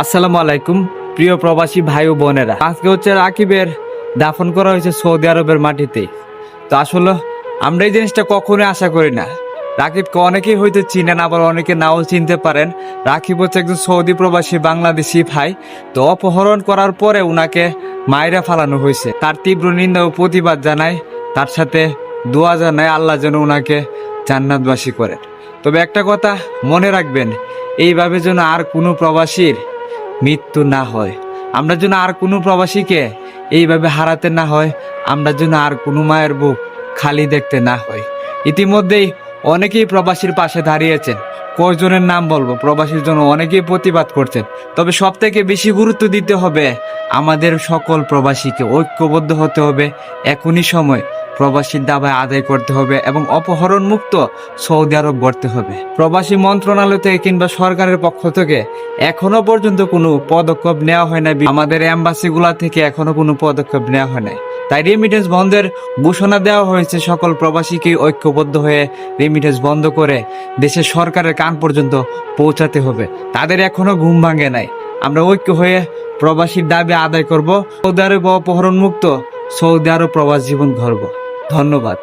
আসসালামু আলাইকুম, প্রিয় প্রবাসী ভাই ও বোনেরা। আজকে হচ্ছে রাকিবের দাফন করা হয়েছে সৌদি আরবের মাটিতে। তো আসলে আমরা এই জিনিসটা কখনোই আশা করি না। রাকিবকে অনেকেই হয়তো চিনেন, আবার অনেকে নাও চিনতে পারেন। রাকিব হচ্ছে একজন সৌদি প্রবাসী বাংলাদেশি ভাই। তো অপহরণ করার পরে উনাকে মায়েরা ফালানো হয়েছে। তার তীব্র নিন্দা ও প্রতিবাদ জানায়, তার সাথে দোয়া জানায় আল্লাহ যেন উনাকে জান্নাতবাসী করেন তবে একটা কথা মনে রাখবেন, এইভাবে যেন আর কোনো প্রবাসীর মৃত্যু না হয়। আমরা যেন আর কোনো প্রবাসীকে এইভাবে হারাতে না হয়, আমরা যেন আর কোনো মায়ের বুক খালি দেখতে না হয়। ইতিমধ্যেই অনেকেই প্রবাসীর পাশে দাঁড়িয়েছেন। কয়জনের নাম বলব? প্রবাসীর জন্য অনেকেই প্রতিবাদ করছেন। তবে সব থেকে বেশি গুরুত্ব দিতে হবে আমাদের সকল প্রবাসীকে। ঐক্যবদ্ধ হতে হবে। এখনই সময় প্রবাসীর দাবায় আদায় করতে হবে এবং অপহরণ মুক্ত সৌদি আরব গড়তে হবে। প্রবাসী মন্ত্রণালয় থেকে কিংবা সরকারের পক্ষ থেকে এখনও পর্যন্ত কোনো পদক্ষেপ নেওয়া হয় না আমাদের এম্বাসিগুলা থেকে এখনও কোনো পদক্ষেপ নেওয়া হয় না তাই রেমিটেন্স বন্ধের ঘোষণা দেওয়া হয়েছে, সকল প্রবাসীকে ঐক্যবদ্ধ হয়ে রেমিটেন্স বন্ধ করে দেশের সরকারের কান পর্যন্ত পৌঁছাতে হবে। তাদের এখনও ঘুম ভাঙে নাই। আমরা ঐক্য হয়ে প্রবাসীর দাবি আদায় করব, সৌদি আরব অপহরণ মুক্ত সৌদি আরব প্রবাস জীবন গর্ব ধন্যবাদ।